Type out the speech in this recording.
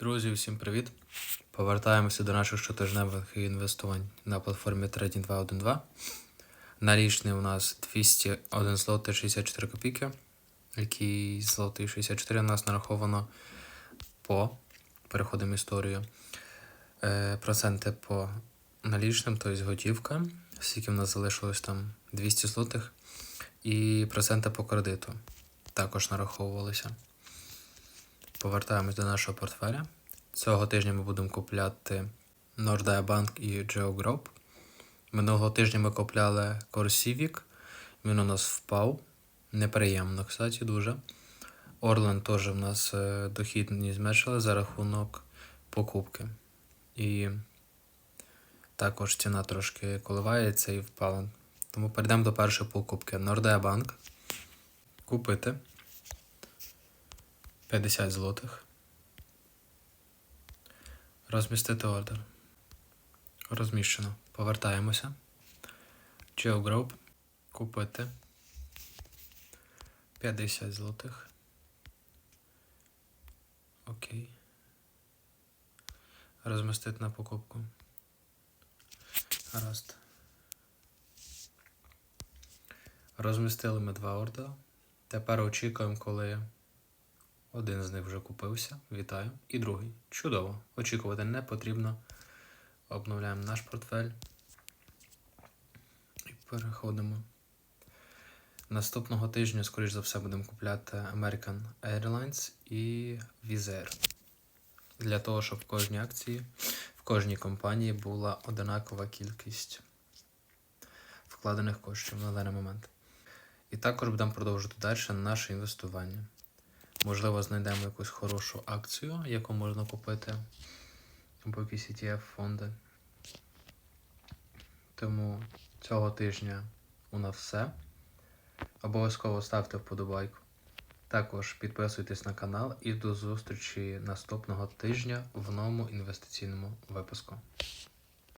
Друзі, всім привіт! Повертаємося до наших щотижневих інвестувань на платформі Trading 212. Налічний у нас 201 злотий 64 копійки, який злотий 64 у нас нараховано по переходимо історію. Е, проценти по налічним, тобто готівка, скільки в нас залишилось там 200 злотих, і проценти по кредиту також нараховувалися. Повертаємось до нашого портфеля. Цього тижня ми будемо купляти Nordea Bank і GeoGroup. Минулого тижня ми купляли Corsivic. Він у нас впав. Неприємно, кстати, дуже. Orlen теж у нас е, дохідність зменшила за рахунок покупки. І також ціна трошки коливається і впала. Тому перейдемо до першої покупки. Nordea Bank. Купити. 50 злотих. Розмістити ордер. Розміщено. Повертаємося. GeoGroup. Купити. 50 злотих. Окей. Розмістити на покупку. Гаразд. Розмістили ми два ордера. Тепер очікуємо, коли один з них вже купився. Вітаю. І другий. Чудово. Очікувати не потрібно. Обновляємо наш портфель. І переходимо. Наступного тижня, скоріш за все, будемо купляти American Airlines і Wizz Air. Для того, щоб в кожній акції, в кожній компанії була одинакова кількість вкладених коштів на даний момент. І також будемо продовжувати далі наше інвестування. Можливо, знайдемо якусь хорошу акцію, яку можна купити або якісь ETF фонди. Тому цього тижня у нас все. Обов'язково ставте вподобайку. Також підписуйтесь на канал і до зустрічі наступного тижня в новому інвестиційному випуску.